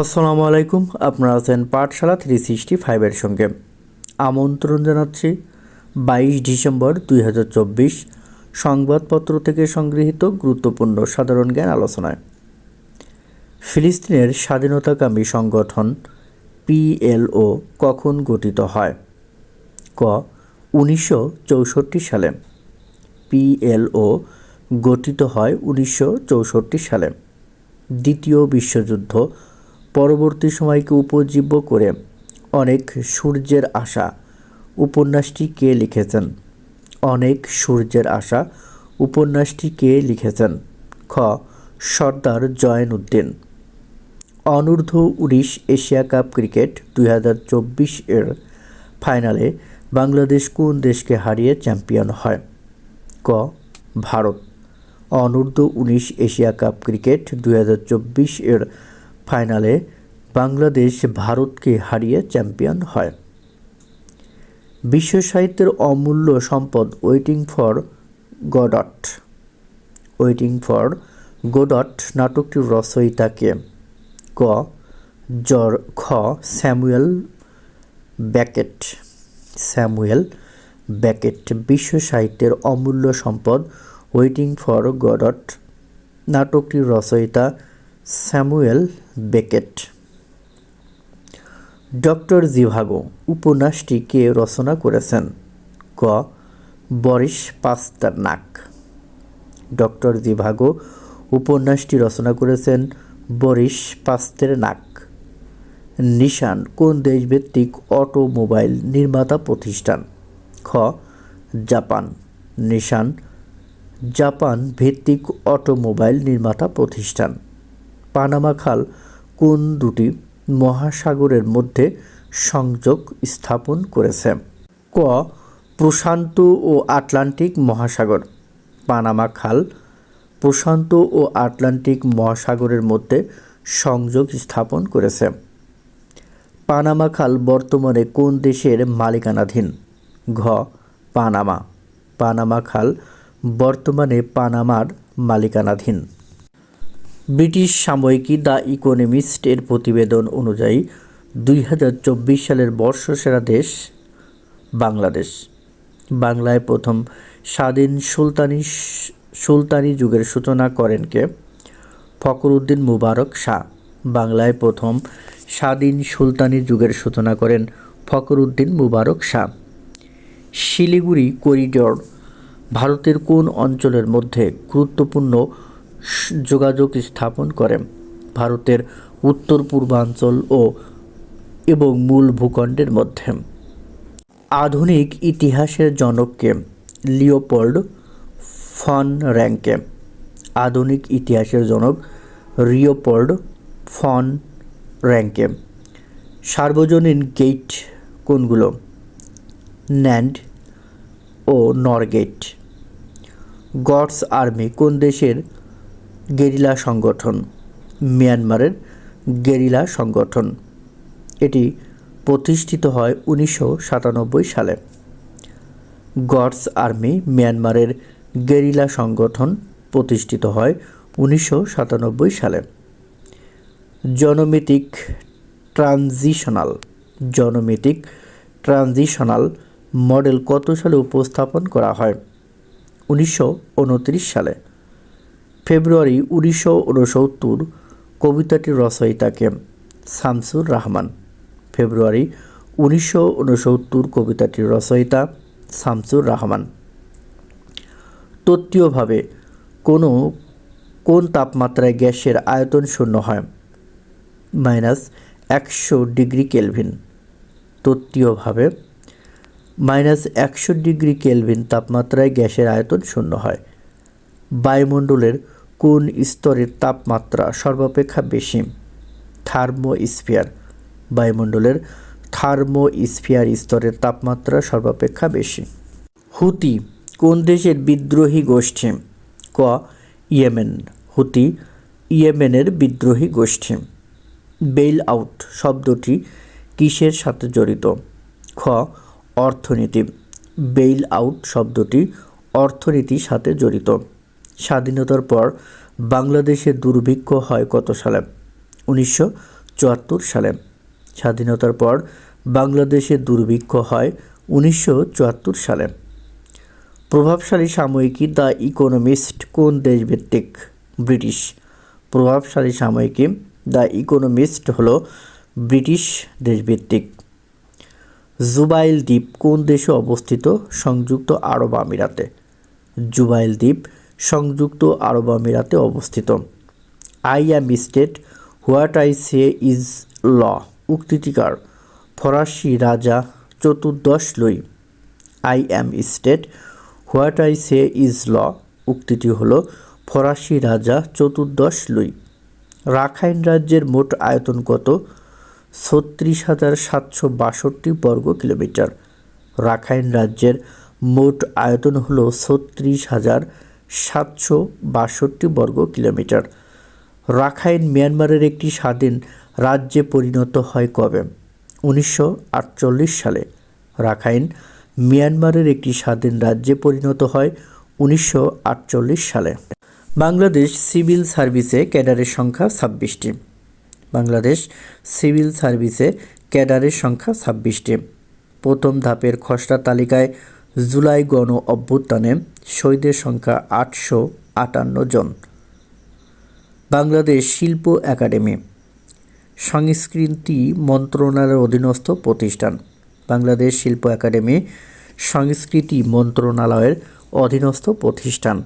আসসালামু আলাইকুম, আপনারা আছেন পাঠশালা থ্রি সিক্সটি ফাইভের সঙ্গে। আমন্ত্রণ জানাচ্ছি বাইশ ডিসেম্বর দুই হাজার চব্বিশ সংবাদপত্র থেকে সংগৃহীত গুরুত্বপূর্ণ সাধারণ জ্ঞান আলোচনায়। ফিলিস্তিনের স্বাধীনতাকামী সংগঠন পিএলও কখন গঠিত হয়? ক, উনিশশো চৌষট্টি সালে। পিএলও গঠিত হয় উনিশশো চৌষট্টি সালে। দ্বিতীয় বিশ্বযুদ্ধ পরবর্তী সময়কে উপজীব্য করে অনেক সূর্যের আশা উপন্যাসটি কে লিখেছেন? অনেক সূর্যের আশা উপন্যাসটি কে লিখেছেন? খ. সর্দার জয়নুদ্দিন অনূর্ধ্ব উনিশ এশিয়া কাপ ক্রিকেট দুই হাজার চব্বিশ এর ফাইনালে বাংলাদেশ কোন দেশকে হারিয়ে চ্যাম্পিয়ন হয়? ক. ভারত। অনূর্ধ্ব উনিশ এশিয়া কাপ ক্রিকেট দুই হাজার চব্বিশ এর ফাইনালে বাংলাদেশ ভারতকে হারিয়ে চ্যাম্পিয়ন হয়। বিশ্ব সাহিত্যের অমূল্য সম্পদ waiting for Godot waiting for Godot নাটকটির রচয়িতাকে ক জর খ, স্যামুয়েল ব্যাকেট। স্যামুয়েল ব্যাকেট, বিশ্ব সাহিত্যের অমূল্য সম্পদ ওয়েটিং ফর গডট নাটকটির রচয়িতা স্যামুয়েল বেকেট। ডক্টর জিভাগো উপন্যাসটি কে রচনা করেছেন ক. বরিস পাস্তারনাক ডক্টর জিভাগো উপন্যাসটি রচনা করেছেন বরিস পাস্তেরনাক নিশান কোন দেশভিত্তিক অটোমোবাইল নির্মাতা প্রতিষ্ঠান? খ. জাপান। নিশান, জাপান ভিত্তিক অটোমোবাইল নির্মাতা প্রতিষ্ঠান। পানামা খাল কোন দুটি মহাসাগরের মধ্যে সংযোগ স্থাপন করেছে? ক, প্রশান্ত ও আটলান্টিক মহাসাগর। পানামা খাল প্রশান্ত ও আটলান্টিক মহাসাগরের মধ্যে সংযোগ স্থাপন করেছে। পানামা খাল বর্তমানে কোন দেশের মালিকানাধীন? ঘ, পানামা। পানামা খাল বর্তমানে পানামার মালিকানাধীন। ব্রিটিশ সাময়িকী দ্য ইকোনমিস্ট এর প্রতিবেদন অনুযায়ী দুই হাজার চব্বিশ সালের বর্ষসেরা দেশ বাংলাদেশ। বাংলায় প্রথম স্বাধীন সুলতানি সুলতানি যুগের সূচনা করেন কে? ফখরুদ্দিন মুবারক শাহ। বাংলায় প্রথম স্বাধীন সুলতানি যুগের সূচনা করেন ফখরুদ্দিন মুবারক শাহ। শিলিগুড়ি করিডোর ভারতের কোন অঞ্চলের মধ্যে গুরুত্বপূর্ণ যোগাযোগ স্থাপন করে ভারতের উত্তর পূর্বাঞ্চল ও এবং মূল ভূখণ্ডের মধ্যে। আধুনিক ইতিহাসের জনককে লিওপোল্ড ফন র্যাঙ্কে। আধুনিক ইতিহাসের জনক রিওপোল্ড ফন র্যাঙ্কে। সার্বজনীন গেট কোনগুলো? ন্যান্ড ও নরগেট গডস আর্মি কোন দেশের গেরিলা সংগঠন, মিয়ানমারের গেরিলা সংগঠন। এটি প্রতিষ্ঠিত হয় উনিশশো সাতানব্বই সালে। গডস আর্মি মিয়ানমারের গেরিলা সংগঠন প্রতিষ্ঠিত হয় উনিশশো সাতানব্বই সালে। জনমিতিক ট্রানজিশনাল জনমিতিক ট্রানজিশনাল মডেল কত সালে উপস্থাপন করা হয়? উনিশশো উনত্রিশ সালে। ফেব্রুয়ারি উনিশশো উনসত্তর কবিতাটির রচয়িতাকে শামসুর রহমান। ফেব্রুয়ারি উনিশশো উনসত্তর কবিতাটির রচয়িতা শামসুর রহমান। তত্ত্বীয়ভাবে কোনো, কোন তাপমাত্রায় গ্যাসের আয়তন শূন্য হয়? মাইনাস একশো ডিগ্রি কেলভিন। তত্ত্বীয়ভাবে মাইনাস একশো ডিগ্রি কেলভিন তাপমাত্রায় গ্যাসের আয়তন শূন্য হয়। বায়ুমণ্ডলের কোন স্তরের তাপমাত্রা সর্বাপেক্ষা বেশি? থার্মোস্ফিয়ার। বায়ুমণ্ডলের থার্মোস্ফিয়ার স্তরের তাপমাত্রা সর্বাপেক্ষা বেশি। হুতি, কোন দেশের বিদ্রোহী গোষ্ঠী? ক, ইয়েমেন। হুতি, ইয়েমেনের বিদ্রোহী গোষ্ঠী। বেইল আউট শব্দটি কিসের সাথে জড়িত? খ, অর্থনীতি। বেইল আউট শব্দটি অর্থনীতির সাথে জড়িত। স্বাধীনতার পর বাংলাদেশে দুর্ভিক্ষ হয় কত সালে? উনিশশো চুয়াত্তর সালে। স্বাধীনতার পর বাংলাদেশে দুর্ভিক্ষ হয় উনিশশো চুয়াত্তর সালে। প্রভাবশালী সাময়িকী দ্য ইকোনমিস্ট কোন দেশভিত্তিক? ব্রিটিশ। প্রভাবশালী সাময়িকী দ্য ইকোনমিস্ট হল ব্রিটিশ দেশভিত্তিক। জুবাইল দ্বীপ কোন দেশে অবস্থিত? সংযুক্ত আরব আমিরাতে। জুবাইল দ্বীপ সংযুক্ত আরব আমিরাতে অবস্থিত। I am state, what I say is law উক্তিটিকার ফরাসি রাজা চতুর্দশ Louis. I am state, what I say is law, উক্তিটি হল ফরাসি রাজা চতুর্দশ লুই। রাখাইন রাজ্যের মোট আয়তন কত? ছত্রিশ হাজার সাতশো বাষট্টি বর্গ কিলোমিটার। রাখাইন রাজ্যের মোট আয়তন হল ছত্রিশ হাজার সাতশো বাষট্টি বর্গ কিলোমিটার। রাখাইন, মিয়ানমারের একটি স্বাধীন রাজ্যে পরিণত হয় কবে? উনিশশো আটচল্লিশ সালে। রাখাইন, মিয়ানমারের একটি স্বাধীন রাজ্যে পরিণত হয় উনিশশো আটচল্লিশ সালে। বাংলাদেশ সিভিল সার্ভিসে ক্যাডারের সংখ্যা ছাব্বিশটি। বাংলাদেশ সিভিল সার্ভিসে ক্যাডারের সংখ্যা ছাব্বিশটি। প্রথম ধাপের খসড়া তালিকায় জুলাই গণ অভ্যুত্থানে শহীদের সংখ্যা আটশো আটান্ন জন। বাংলাদেশ শিল্প একাডেমি। সংস্কৃতি মন্ত্রণালয়ের অধীনস্থ প্রতিষ্ঠান। বাংলাদেশ শিল্প একাডেমি সংস্কৃতি মন্ত্রণালয়ের অধীনস্থ প্রতিষ্ঠান।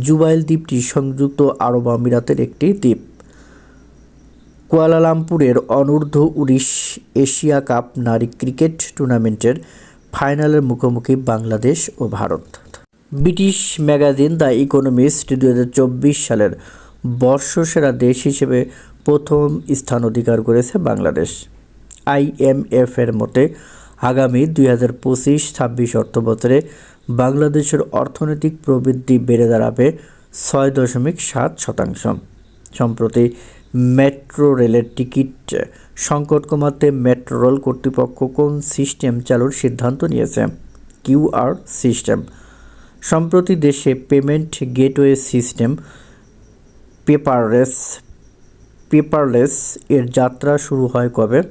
জুবাইল দ্বীপটি সংযুক্ত আরব আমিরাতের একটি দ্বীপ। কুয়ালালামপুরের অনূর্ধ্ব উনিশ এশিয়া কাপ নারী ক্রিকেট টুর্নামেন্টের ফাইনালের মুখোমুখি বাংলাদেশ ও Bharat. British magazine the Economist দুই হাজার চব্বিশ সালের বর্ষসেরা দেশ হিসেবে প্রথম স্থান অধিকার করেছে বাংলাদেশ। আইএমএফ এর মতে, আগামী দুই হাজার পঁচিশ ছাব্বিশ অর্থ বছরে বাংলাদেশের অর্থনৈতিক প্রবৃদ্ধি বেড়ে দাঁড়াবে ছয় দশমিক সাত শতাংশ। সম্প্রতি মেট্রো রেলের টিকিট সংকট কমাতে মেট্রো রেল কর্তৃপক্ষ কোন সিস্টেম চালুর সিদ্ধান্ত নিয়েছে? QR system. সম্প্রতি দেশে payment gateway system paperless paperless এর যাত্রা শুরু হয় কবে?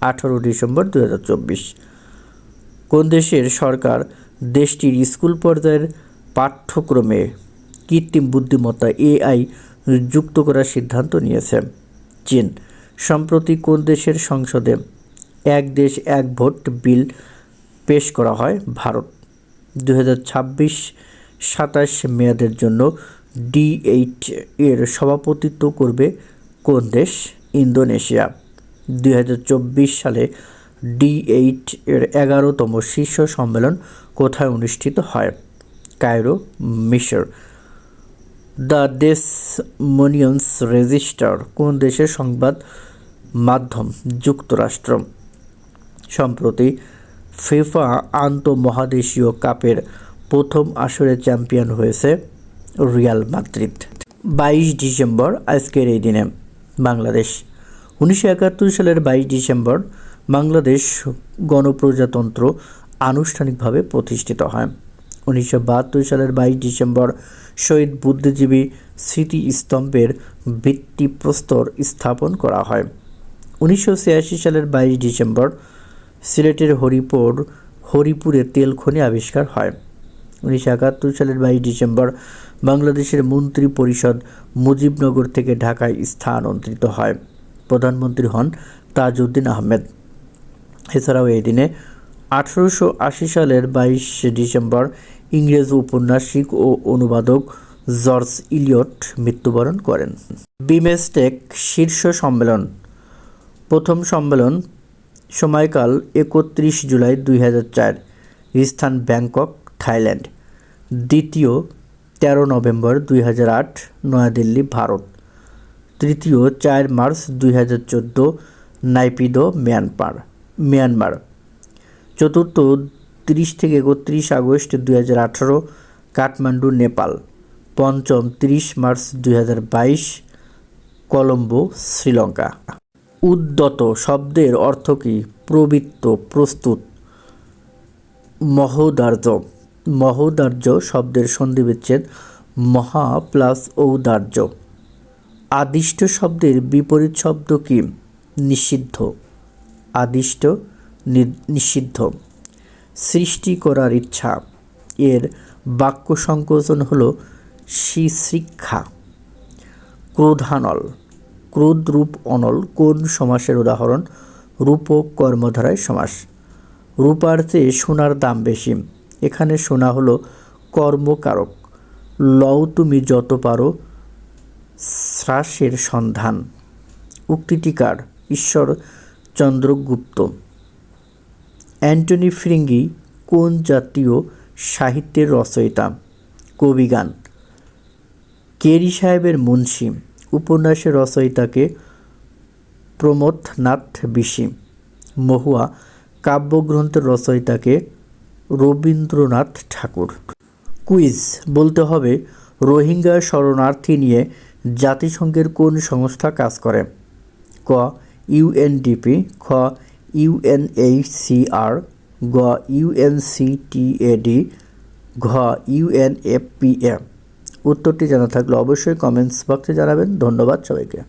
আঠারো ডিসেম্বর দু হাজার চব্বিশ। কোন দেশের সরকার দেশটির স্কুল পর্যায়ের পাঠ্যক্রমে কৃত্রিম বুদ্ধিমত্তা এআই যুক্ত করার সিদ্ধান্ত নিয়েছে? চীন। সম্প্রতি কোন দেশের সংসদে এক দেশ এক ভোট বিল পেশ করা হয়? ভারত। দু হাজার ছাব্বিশ সাতাশ মেয়াদের জন্য ডি এইট এর সভাপতিত্ব করবে কোন দেশ? ইন্দোনেশিয়া। দুই হাজার চব্বিশ সালে ডি এইট এর এগারোতম শীর্ষ সম্মেলন কোথায় অনুষ্ঠিত হয়? কায়রো মিশর। দ্য ডেস মনিয়ন্স রেজিস্টার, কোন দেশের সংবাদ মাধ্যম? যুক্তরাষ্ট্র। সম্প্রতি ফিফা আন্তঃমহাদেশীয় কাপের প্রথম আসরে চ্যাম্পিয়ন হয়েছে রিয়াল মাদ্রিদ। বাইশ ডিসেম্বর, আজকের এই দিনে বাংলাদেশ। উনিশশো একাত্তর সালের বাইশ ডিসেম্বর বাংলাদেশ গণপ্রজাতন্ত্র আনুষ্ঠানিকভাবে প্রতিষ্ঠিত হয়। উনিশশো বাহাত্তর সালের বাইশ ডিসেম্বর শহীদ বুদ্ধিজীবী স্মৃতিস্তম্ভের ভিত্তিপ্রস্তর স্থাপন করা হয়। উনিশশো ছিয়াশি সালের বাইশ ডিসেম্বর সিলেটের হরিপুর, হরিপুরে তেল খনি আবিষ্কার হয়। উনিশশো একাত্তর সালের বাইশ ডিসেম্বর বাংলাদেশের মন্ত্রী পরিষদ মুজিবনগর থেকে ঢাকায় স্থানান্তরিত হয়। প্রধানমন্ত্রী হন তাজউদ্দিন আহমেদ। এছাড়াও এই দিনে আঠারোশো আশি সালের বাইশ ডিসেম্বর ইংরেজ উপন্যাসিক ও অনুবাদক জর্জ ইলিয়ট মৃত্যুবরণ করেন। বিমেস্টেক শীর্ষ সম্মেলন। প্রথম সম্মেলন সময়কাল একত্রিশ জুলাই দুই হাজার চার স্থান ব্যাংকক, থাইল্যান্ড। দ্বিতীয় তেরো নভেম্বর দুই হাজার আট, নয়াদিল্লি, ভারত। তৃতীয় চার মার্চ দুই হাজার চোদ্দ, নাইপিদো, মিয়ানমার। মিয়ানমার। চতুর্থ তিরিশ থেকে একত্রিশ আগস্ট দুই হাজার আঠারো, কাঠমান্ডু, নেপাল। পঞ্চম তিরিশ মার্চ দুই হাজার বাইশ, কলম্বো, শ্রীলঙ্কা। উদ্যত শব্দের অর্থ কী? প্রবৃত্ত, প্রস্তুত। মহোদার্য। মহোদার্য শব্দের সন্ধিবিচ্ছেদ মহা প্লাস ঔদার্য। আদিষ্ট শব্দের বিপরীত শব্দ কি? নিষিদ্ধ। আদিষ্ট নিষিদ্ধ। সৃষ্টি করার ইচ্ছা। এর বাক্য সংকোচন হল শিশিক্ষা ক্রোধানল। ক্রোধ রূপ অনল, কোন সমাসের উদাহরণ? রূপক কর্মধারায় সমাস। রূপার্থে সোনার দাম বেশি। এখানে সোনা হলো কর্মকারক। লও তুমি যত পারো শ্রাসের সন্ধান। উক্তিটিকার ঈশ্বর চন্দ্রগুপ্ত। অ্যান্টনি ফ্রিঙ্গি, কোন জাতীয় সাহিত্যের রচয়িতা? কবিগান। কেরি সাহেবের মুন্সি। উপন্যাসের রচয়িতাকে প্রমথনাথ বিশি। মহুয়া কাব্যগ্রন্থের রচয়িতাকে রবীন্দ্রনাথ ঠাকুর। কুইজ, বলতে হবে, রোহিঙ্গা শরণার্থী নিয়ে জাতিসংঘের কোন সংস্থা কাজ করে? ক ইউএনডিপি খ ইউএনএইচসিআর গ ইউএনসিটিএডি ঘ ইউএনএফপিএ উত্তরটি জানা থাকলে অবশ্যই কমেন্টস বক্সে জানাবেন। ধন্যবাদ সবাইকে।